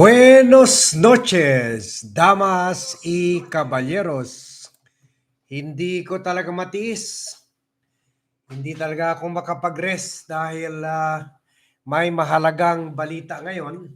Buenos noches, damas y caballeros. Hindi ko talaga matiis. Hindi talaga ako makapag-rest dahil ah, may mahalagang balita ngayon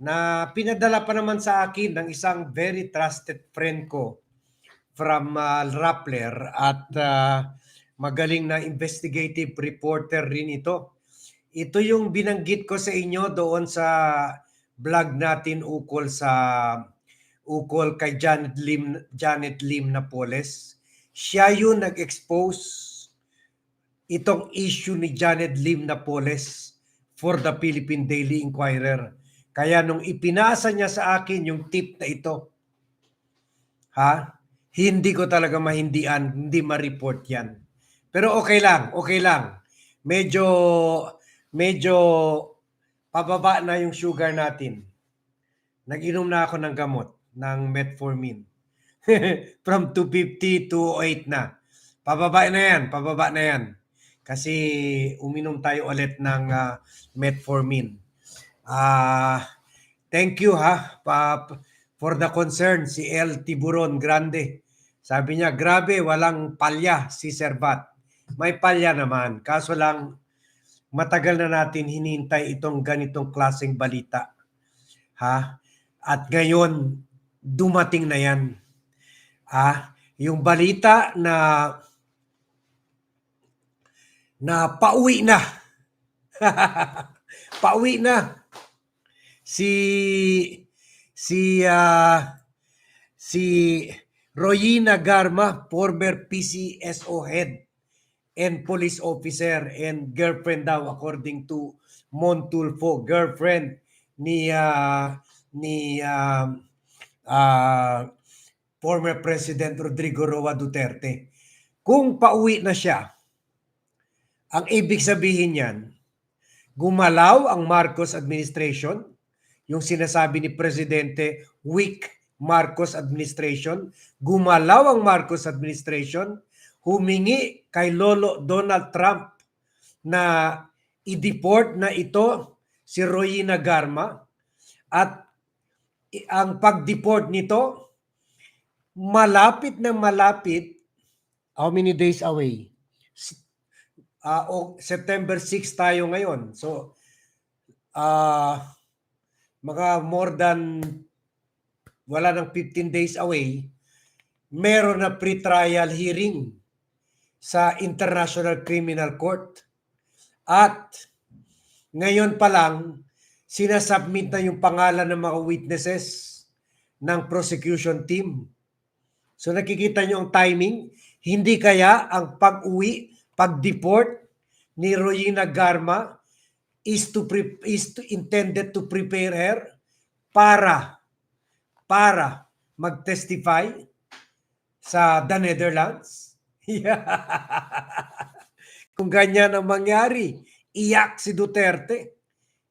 na pinadala pa naman sa akin ng isang very trusted friend ko from ah, Rappler at ah, magaling na investigative reporter rin ito. Ito yung binanggit ko sa inyo doon sa vlog natin ukol sa ukol kay Janet Lim Janet Lim Napoles. Siya yung nag-expose itong issue ni Janet Lim Napoles for the Philippine Daily Inquirer. Kaya nung ipinasa niya sa akin yung tip na ito, ha? Hindi ko talaga mahindian, hindi ma-report yan. Pero okay lang, okay lang. Medyo medyo pababa na yung sugar natin. Nag-inom na ako ng gamot, ng metformin. From 250 to 8 na. Pababa na yan, pababa na yan. Kasi uminom tayo ulit ng ah, metformin. Ah, thank you ha pa, for the concern si El Tiburon Grande. Sabi niya, grabe, walang palya si Servat. May palya naman, kaso lang matagal na natin hinihintay itong ganitong klaseng balita. Ha? At ngayon, dumating na yan. Ha? Yung balita na na pauwi na. pauwi na. Si si ah, si Royina Garma, former PCSO head and police officer and girlfriend daw according to Montulfo, girlfriend ni ah, ni ah, ah, former President Rodrigo Roa Duterte. Kung pauwi na siya, ang ibig sabihin niyan, gumalaw ang Marcos administration, yung sinasabi ni Presidente, weak Marcos administration, gumalaw ang Marcos administration, humingi kay Lolo Donald Trump na i-deport na ito si Royina Garma. At ang pag-deport nito malapit na malapit how many days away? Ah, o September 6 tayo ngayon. So ah mga more than wala nang 15 days away meron na pre-trial hearing sa International Criminal Court. At ngayon pa lang, sinasubmit na yung pangalan ng mga witnesses ng prosecution team. So nakikita nyo ang timing. Hindi kaya ang pag-uwi, pag-deport ni Royina Garma is to pre- is to intended to prepare her para para mag-testify sa the Netherlands. Kung ganyan ang mangyari, iyak si Duterte.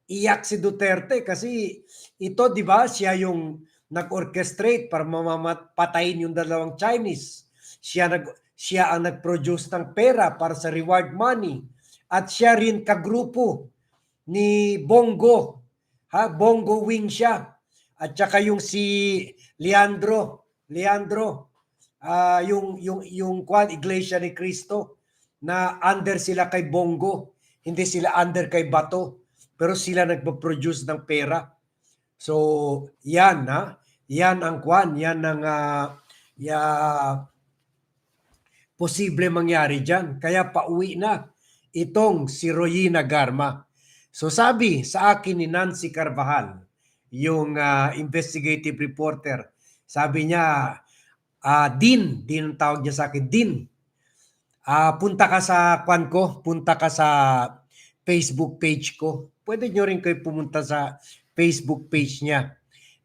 Iyak si Duterte kasi ito, di ba, siya yung nag-orchestrate para mamapatayin yung dalawang Chinese. Siya, nag, siya ang nag-produce ng pera para sa reward money. At siya rin kagrupo ni Bongo. Ha? Bongo Wing siya. At saka yung si Leandro, Leandro, ah yung yung yung kwan Iglesia ni Cristo na under sila kay Bongo, hindi sila under kay Bato, pero sila nagpo-produce ng pera. So, yan ha. Yan ang kwan, yan ang ah, ya posible mangyari diyan. Kaya pauwi na itong si Royina Garma. So sabi sa akin ni Nancy Carvajal, yung ah, investigative reporter, sabi niya, ah Din, Din ang tawag niya sa akin, Din, ah punta ka sa kwan ko, punta ka sa Facebook page ko. Pwede nyo rin kayo pumunta sa Facebook page niya.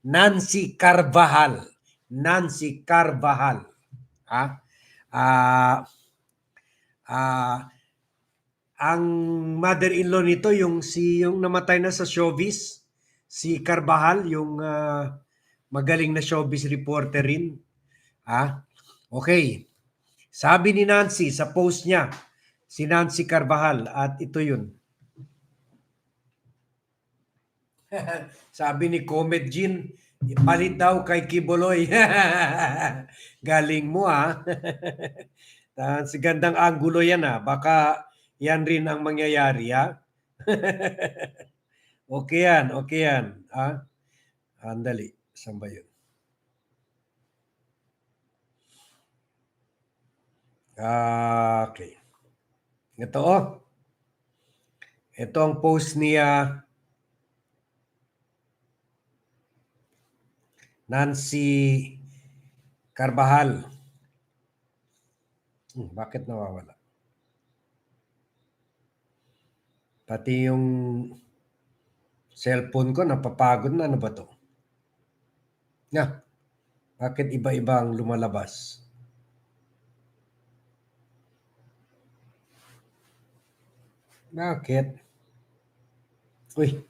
Nancy Carvajal. Nancy Carvajal. Ha? Ah, ah, ang mother-in-law nito yung si yung namatay na sa showbiz, si Carvajal, yung ah, magaling na showbiz reporter rin. Ha? Okay. Sabi ni Nancy sa post niya, si Nancy Carvajal, at ito yun. Sabi ni Comet Jean, palit daw kay Kibuloy. Galing mo ah. Ah, si gandang angulo yan ah. Baka yan rin ang mangyayari ah. okay yan, okay yan. Ah. Andali, saan ba yun? Okay. Ito oh. Ito ang post niya Nancy Carvajal. Hmm, bakit nawawala? Pati yung cellphone ko napapagod na ano ba to? Nga, bakit iba-iba ang lumalabas? Bakit? Uy.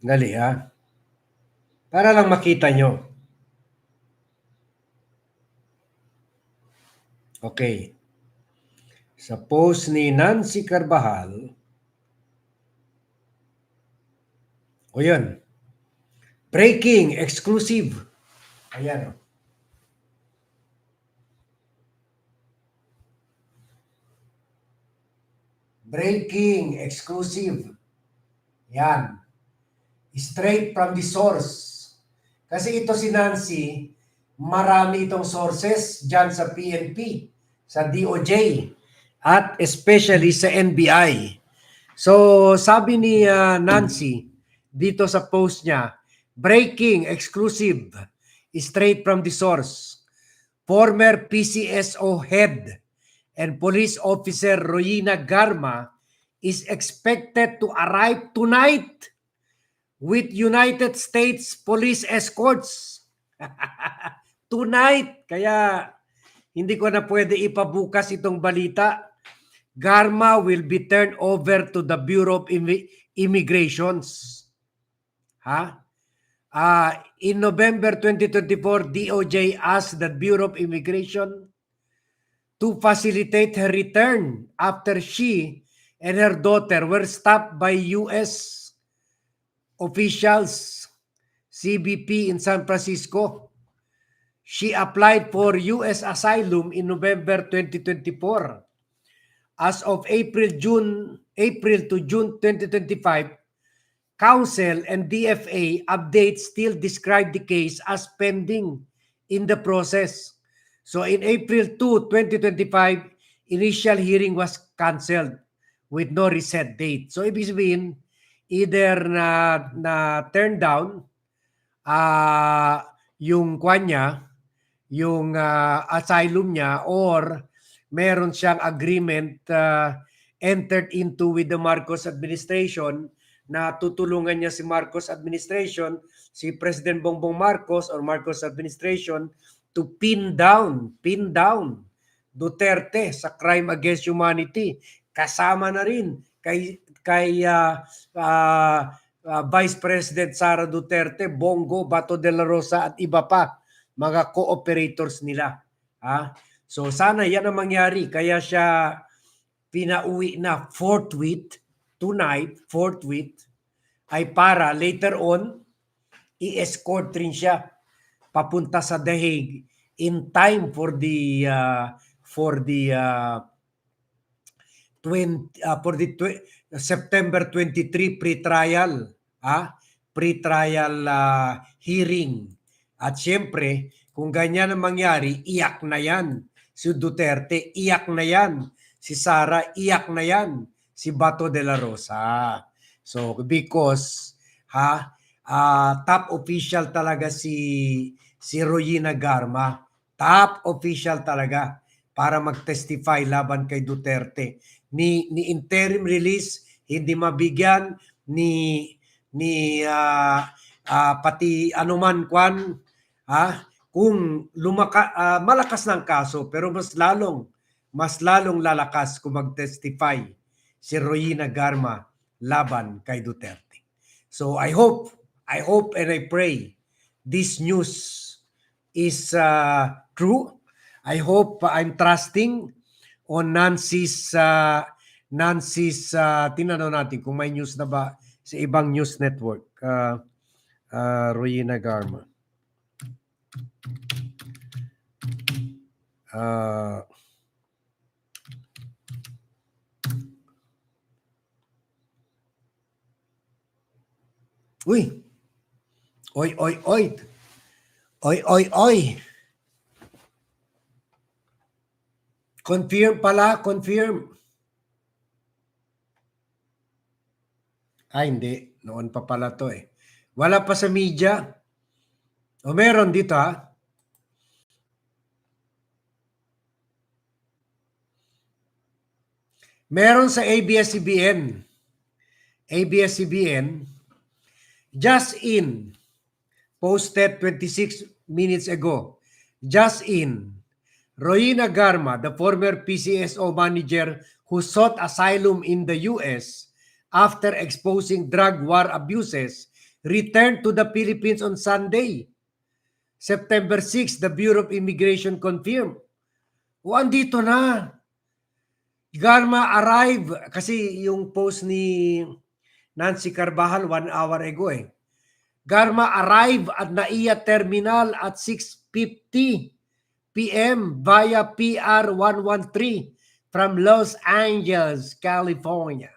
Dali ah. Para lang makita nyo. Okay. Sa post ni Nancy Carvajal, o yun, breaking, exclusive. Ayan. oh. Breaking, exclusive. Yan. Straight from the source. Kasi ito si Nancy, marami itong sources dyan sa PNP, sa DOJ, at especially sa NBI. So, sabi ni uh, Nancy dito sa post niya, breaking, exclusive, straight from the source. Former PCSO head and police officer Royina Garma is expected to arrive tonight with United States police escorts. tonight. Kaya hindi ko na pwede ipabukas itong balita. Garma will be turned over to the Bureau of Immi- Immigrations. Ha? Ah, in November 2024, DOJ asked the Bureau of Immigration to facilitate her return after she and her daughter were stopped by U.S. officials, CBP in San Francisco. She applied for U.S. asylum in November 2024. As of April June April to June 2025, Council and DFA updates still describe the case as pending in the process. So in April 2, 2025, initial hearing was cancelled with no reset date. So ibig sabihin, either na, na turn down ah yung kwan niya, yung ah, asylum niya or meron siyang agreement ah, entered into with the Marcos administration na tutulungan niya si Marcos administration, si President Bongbong Marcos or Marcos administration to pin down, pin down Duterte sa crime against humanity. Kasama na rin kay kay ah, ah, ah, Vice President Sara Duterte, Bongo, Bato de la Rosa at iba pa mga cooperators nila. Ha? So sana yan ang mangyari kaya siya pinauwi na forthwith tonight, forthwith ay para later on i-escort rin siya papunta sa The Hague in time for the uh, for the uh, 20 uh, for the tw- September 23 pre-trial ah pre-trial uh, hearing. At siyempre kung ganyan ang mangyari iyak na yan. Si Duterte iyak na yan. Si Sara iyak na yan. Si Bato de la Rosa. So because ha? Ah, top official talaga si si Royina Garma top official talaga para mag-testify laban kay Duterte ni ni interim release hindi mabigyan ni ni ah, ah, pati anuman kwan ha kung lumaka ah, malakas ng kaso pero mas lalong mas lalong lalakas kung mag-testify si Royina Garma laban kay Duterte. So I hope I hope and I pray this news is uh, true. I hope I'm trusting on Nancy's uh, Nancy's uh, tinanong natin kung may news na ba sa ibang news network. Uh, uh, Royina Garma. Uh, uy! Oy, oy, oy! Oy, oy, oy! Confirm pala, confirm. Ah, hindi. Noon pa pala to eh. Wala pa sa media. O meron dito ha. Meron sa ABS-CBN. ABS-CBN. Just in. Posted 26 minutes ago. Just in. Royina Garma, the former PCSO manager who sought asylum in the US after exposing drug war abuses, returned to the Philippines on Sunday. September 6, the Bureau of Immigration confirmed. O, andito na. Garma arrive, kasi yung post ni Nancy Carvajal one hour ago eh. Garma arrive at NAIA Terminal at 6.50 p.m. via PR 113 from Los Angeles, California.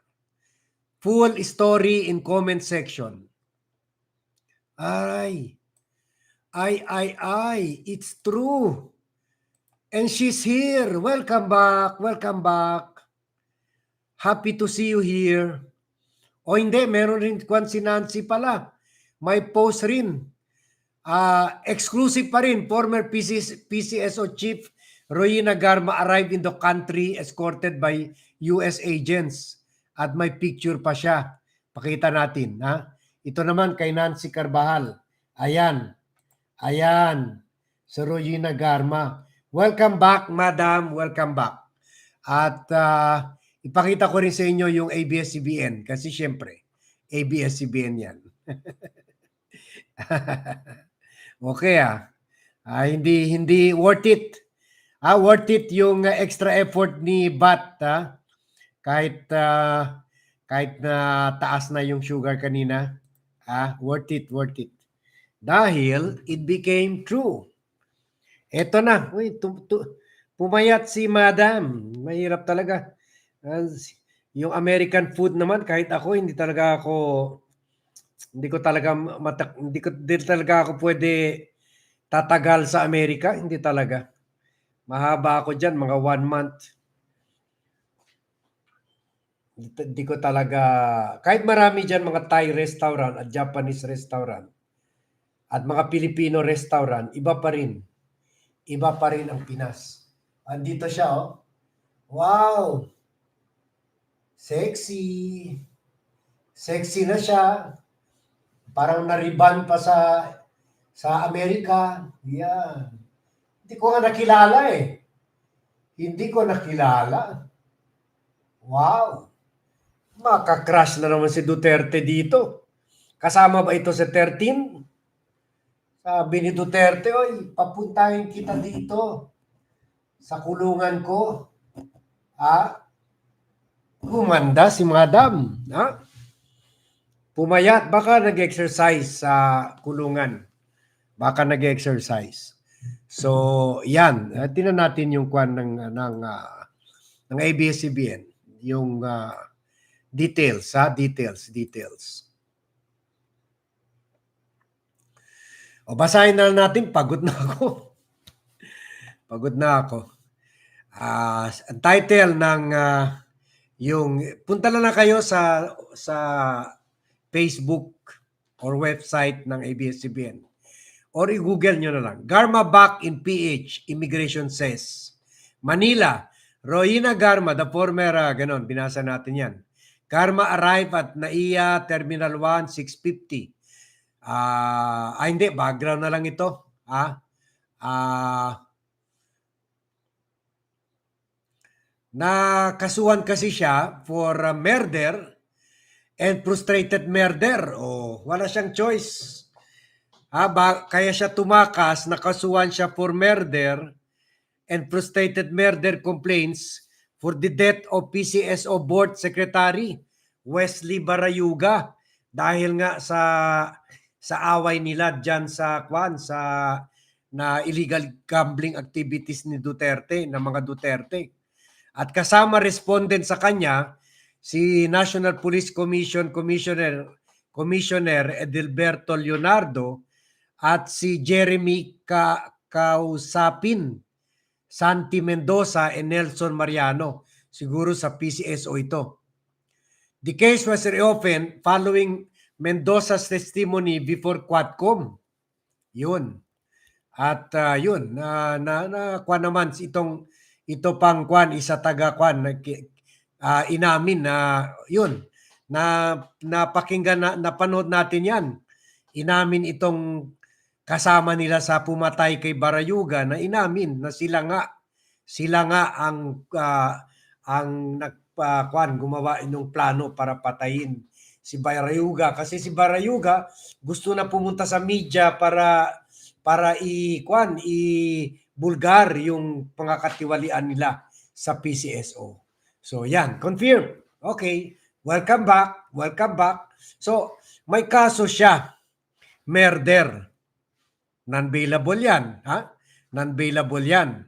Full story in comment section. Ay, ay, ay, ay, it's true. And she's here. Welcome back, welcome back. Happy to see you here. O hindi, meron rin kwan si Nancy pala. May post rin. Ah, exclusive pa rin, former PCS, PCSO chief Royina Garma arrived in the country escorted by US agents. At may picture pa siya. Pakita natin. Ha? Ito naman kay Nancy Carvajal. Ayan. Ayan. Si Royina Garma. Welcome back, madam. Welcome back. At ah, ipakita ko rin sa inyo yung ABS-CBN kasi syempre, ABS-CBN yan. okay ah. Ah, hindi hindi worth it. Ah, worth it yung uh, extra effort ni Bat ah. Kahit ah, kahit na taas na yung sugar kanina. Ah, worth it, worth it. Dahil it became true. Eto na. Uy, tu- tu- pumayat si Madam. Mahirap talaga. Ah, yung American food naman kahit ako hindi talaga ako hindi ko talaga mata, hindi ko hindi talaga ako pwede tatagal sa Amerika, hindi talaga. Mahaba ako diyan, mga one month. Hindi ko talaga, kahit marami diyan mga Thai restaurant at Japanese restaurant at mga Filipino restaurant, iba pa rin. Iba pa rin ang Pinas. Andito siya, oh. Wow! Sexy! Sexy na siya. Parang nariban pa sa sa Amerika. Yan. Hindi ko nga nakilala eh. Hindi ko nakilala. Wow. Makakrush na naman si Duterte dito. Kasama ba ito sa 13? Sabi ni Duterte, oy, papuntahin kita dito sa kulungan ko. Ha? Gumanda si Madam. Ha? Pumayat, baka nag-exercise sa kulungan. Baka nag-exercise. So, yan. Uh, tinan natin yung kwan ng, ng, uh, ng ABS-CBN. Yung uh, details, ha? Details, details. O, basahin na natin. Pagod na ako. Pagod na ako. Uh, ang title ng uh, yung punta lang na kayo sa sa Facebook or website ng ABS-CBN. Or i-google nyo na lang. Garma back in PH, immigration says. Manila, Royina Garma, the former, uh, ganon, binasa natin yan. Garma arrive at NAIA Terminal 1, 650. Ah, ah, hindi, background na lang ito. Ah, ah, nakasuhan kasi siya for uh, murder and frustrated murder. O, wala siyang choice. Ha, kaya siya tumakas, nakasuhan siya for murder and frustrated murder complaints for the death of PCSO Board Secretary Wesley Barayuga dahil nga sa sa away nila diyan sa kwan sa na illegal gambling activities ni Duterte, ng mga Duterte. At kasama respondent sa kanya si National Police Commission Commissioner Commissioner Edelberto Leonardo at si Jeremy Ka Kausapin, Santi Mendoza and Nelson Mariano. Siguro sa PCSO ito. The case was reopened following Mendoza's testimony before Quadcom. Yun. At ah, yun, na, na, na kwan naman itong ito pang kwan, isa taga kwan, ah, inamin na yun, na napakinggan na napanood natin yan. Inamin itong kasama nila sa pumatay kay Barayuga na inamin na sila nga sila nga ang ah, ang nagpa-kwan gumawa ng plano para patayin si Barayuga kasi si Barayuga gusto na pumunta sa media para para i-kwan i bulgar yung pangakatiwalian nila sa PCSO. So yan, confirm. Okay, welcome back. Welcome back. So may kaso siya. Murder. Non-bailable yan. Ha? Non-bailable yan.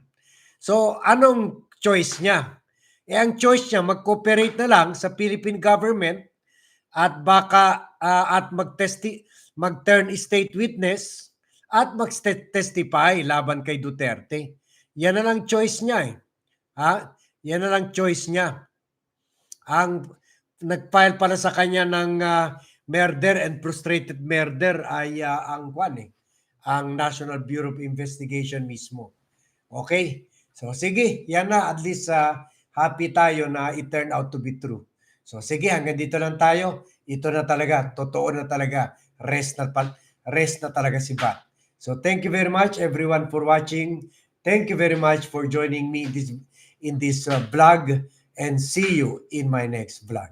So, anong choice niya? Eh, ang choice niya, mag-cooperate na lang sa Philippine government at baka ah, at mag-testi mag-turn state witness at mag-testify laban kay Duterte. Yan na lang choice niya eh. Ha? Yan na lang choice niya. Ang nag-file pala sa kanya ng ah, murder and frustrated murder ay ah, ang kwan eh, ang National Bureau of Investigation mismo. Okay? So sige, yan na at least ah, happy tayo na it turned out to be true. So sige, hanggang dito lang tayo. Ito na talaga, totoo na talaga. Rest na rest na talaga si Bat. So thank you very much everyone for watching. Thank you very much for joining me this in this uh, vlog and see you in my next vlog.